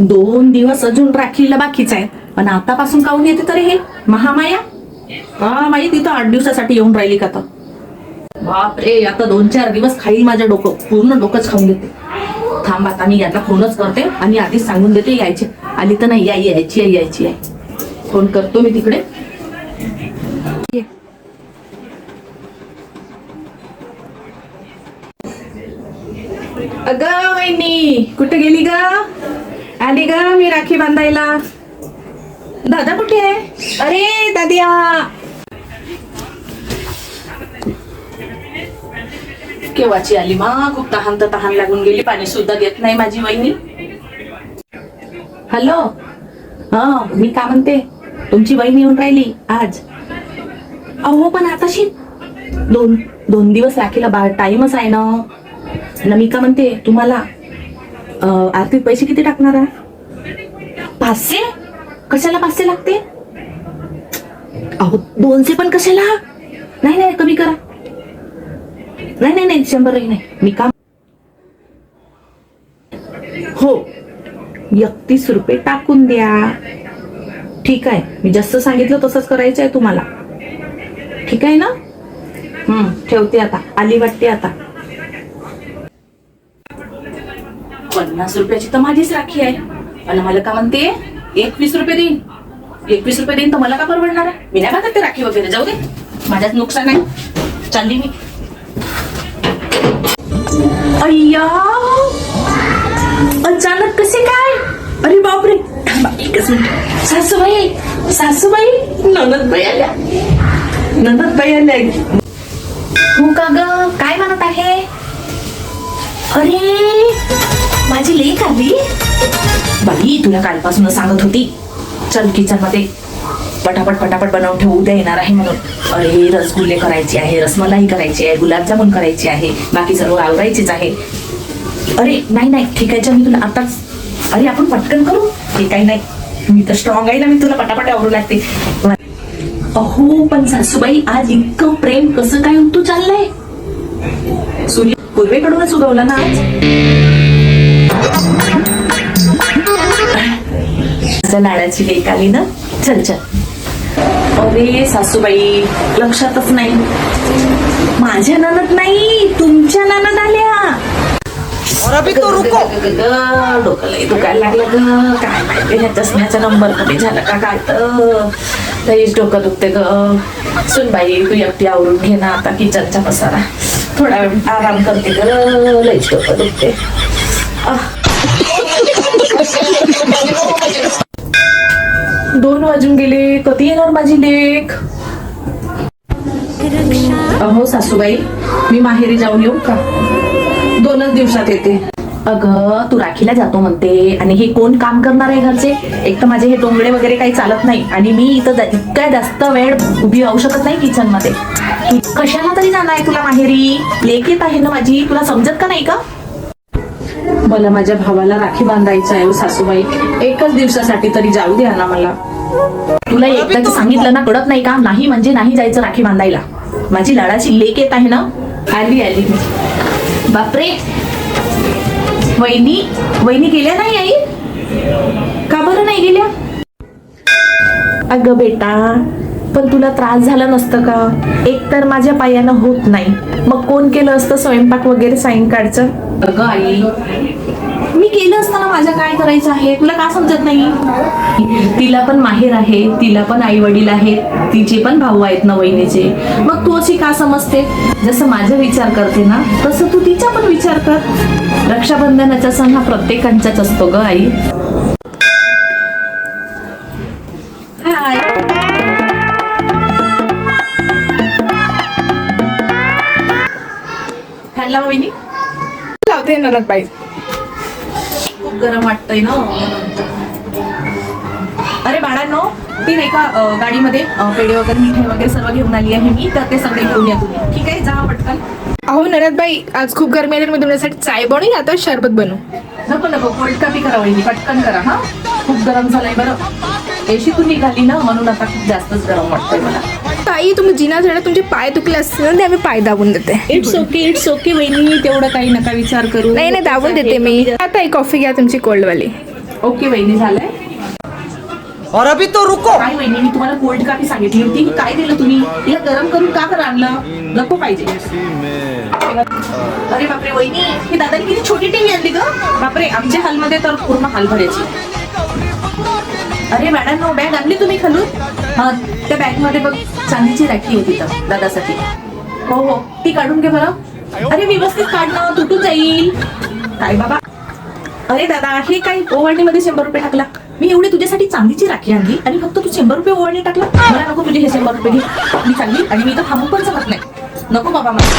दोन दिवस अजून राखीला बाकीच आहे पण आतापासून काऊन येते तरी हे? महामाया? हा माई तिथं आठ दिवसासाठी येऊन राहिली का तर? बापरे आता दोन चार दिवस खाईल माझ्या डोकं. पूर्ण डोकंच खाऊन देते. थांब आता मी याला फोनच करते आणि आधीच सांगून देते यायचे. आली तर नाही या यायची आहे यायची आहे. फोन करतो मी तिकडे. अगं वहिनी कुठे गेली ग? आली ग मी राखी बांधायला. दादा कुठे आहे? अरे दादिया. केव्हाची आली मा? खूप तहान तर तहान लागून गेली. पाणी सुद्धा देत नाही माझी वहिनी. हॅलो? हा मी का म्हणते? तुमची बहीण येऊन राहिली आज. अहो पण आताशी दोन दोन दिवस राखीला बा टाइमच आहे ना मी का म्हणते तुम्हाला? आरती पैसे किती टाकणार आहे? पाचशे? कशाला पाचशे लागते? अहो दोनशे पण कशाला? नाही नाही कमी करा. नाही नाही नाही शंभरही नाही मी काम हो. एकतीस रुपये टाकून द्या. ठीक आहे. मी जसं सांगितलं तसंच करायचं आहे तुम्हाला. ठीक आहे ना? हम्म ठेवते आता. आली वाटते आता. पन्नास रुपयाची तर माझीच राखी आहे. आणि मला का म्हणते? एकवीस रुपये देईन. एकवीस रुपये देईन तर मला का परवडणार आहे? मी नाही बघत ते राखी वगैरे. जाऊ दे. माझ्यात नुकसान आहे. चालली मी. अय्या! अचानक कसे काय? अरे बापरे! एकच मिनिट. सासूबाई सासूबाई ननदबाई आल्या. ननदबाई आल्या. हो का ग? काय म्हणत आहे? अरे! माझी लेख आली बाई तुला कालपासून सांगत होती. चल किचनमध्ये. पटापट पटापट बनवून ठेवू उद्या येणार आहे म्हणून. अरे रसगुल्ले करायचे आहे रसमलाई करायची आहे गुलाबजामुन करायची आहे. बाकी सर्व आवरायचेच आहे. अरे नाही नाही ठीक आहे मी तुला आताच अरे आपण पटकन करू? हे काही नाही. मी तर स्ट्रॉंग आहे ना मी तुला पटापट आवरू लागते. अहो पण सासूबाई आज इतकं प्रेम कसं काय तू चाललंय? सूर्य पूर्वेकडूनच उगवला ना आज? लाडाची लेक आली ना? चल चल. अरे सासूबाई लक्षातच नाही. माझ्या ननद नाही तुमच्या ननद आल्या. और अभी तो रुको. डोकं लई दुखायला लागलं ग. काय माहिती ह्या चष्म्याचा नंबर कमी झाला का काय तर. लईच डोकं दुखते ग. सुन बाई तू एकटी आवरून घे ना आता किचनचा पसारा. थोडा वेळ आराम करते ग. लईच डोकं दुखते. दोन वाजून गेले कधी येणार माझी लेख? अहो सासूबाई मी माहेरी जाऊन येऊ का? दोनच दिवसात येते. अगं तू राखीला जातो म्हणते आणि हे कोण काम करणार आहे घरचे? एक तर माझे हे टोंगडे वगैरे काही चालत नाही आणि मी इथं इतका जास्त वेळ उभी राहू शकत नाही किचनमध्ये कशाला तरी जाणार आहे तुला माहेरी? लेख येत आहे ना माझी? तुला समजत का नाही का? मला माझ्या भावाला राखी बांधायचं आहे सासूबाई. एकच दिवसासाठी तरी जाऊ द्या ना मला. तुला एकदाच सांगितलं ना कळत नाही का? नाही म्हणजे नाही जायचं राखी बांधायला. माझी लाडाची लेक येत आहे ना? आली आली. बापरे. वहिनी वहिनी गेल्या नाही आई? का बरं नाही गेल्या? अगं बेटा पण तुला त्रास झाला नसतं का? एक तर माझ्या पायानं होत नाही. मग कोण केलं असतं स्वयंपाक वगैरे सायंकाळचं? अगं आई मी केलं असताना माझ्या काय करायचं आहे? तुला का समजत नाही? तिला पण माहेर आहे तिला पण आई वडील आहेत तिचे पण भाऊ आहेत ना वहिनीचे मग तू अशी का समजते? जसं माझा विचार करते ना तसं तू तिचा पण विचार कर. रक्षाबंधनाचा सण हा प्रत्येकांचाच असतो ग आई. हाय खाल्ला वहिनी? लावते ननद बाई खूप गरम वाटतंय ना अरे बाळांनो ती नाही का अं, गाडीमध्ये अं, पेढे वगैरे मिठाई वगैरे सर्व घेऊन आली आहे मी. तर ते सगळे घेऊन या तुम्ही. ठीक आहे? जा पटकन. अहो ननद बाई आज खूप गरमी आहे तर मी तुमच्यासाठी चाय बनवून आता शरबत बनवू. नको नको कोल्ड कॉफी करा वहिनी पटकन करा हा. खूप गरम झालंय बरं. एशीतून निघाली ना म्हणून आता खूप जास्तच गरम वाटतंय मला. ताई तुम्ही जिना चढा तुमचे पाय दुखले असतील ना ते आम्ही पाय दाबून देते. इट्स ओके इट्स ओके वहिनी तेवढं काही नका विचार करू. नाही नाही दाबून देते मी. आता एक कॉफी घ्या तुमची कोल्ड वाली ओके वहिनी झालंय. और अभी तो रुको। काय वहिनी मी तुम्हाला कोल्ड कॉफी सांगितली होती. काय दिलं तुम्ही? तिला गरम करून का बरं आणलं? नको पाहिजे. अरे बापरे वहिनी ही दादाने किती छोटी टीव्ही आणली ग. बापरे आमच्या हॉलमध्ये तर पूर्ण हाल भरायची अरे मॅडम बॅग आणली तुम्ही खालून? हा त्या बॅगमध्ये बघ चांदीची राखी होती तर दादासाठी. हो हो. ती काढून घे बरं. अरे व्यवस्थित काढणं तुटून जाईल. काय बाबा. अरे दादा हे काय? ओवाळणीमध्ये शंभर रुपये टाकला. मी एवढी तुझ्यासाठी चांदीची राखी आणली आणि फक्त तू शंभर रुपये ओवाळणी टाकला. मला नको तुझे हे शंभर रुपये घे. मी चालली आणि मी तर थांबून पण शकत नाही. नको बाबा मला.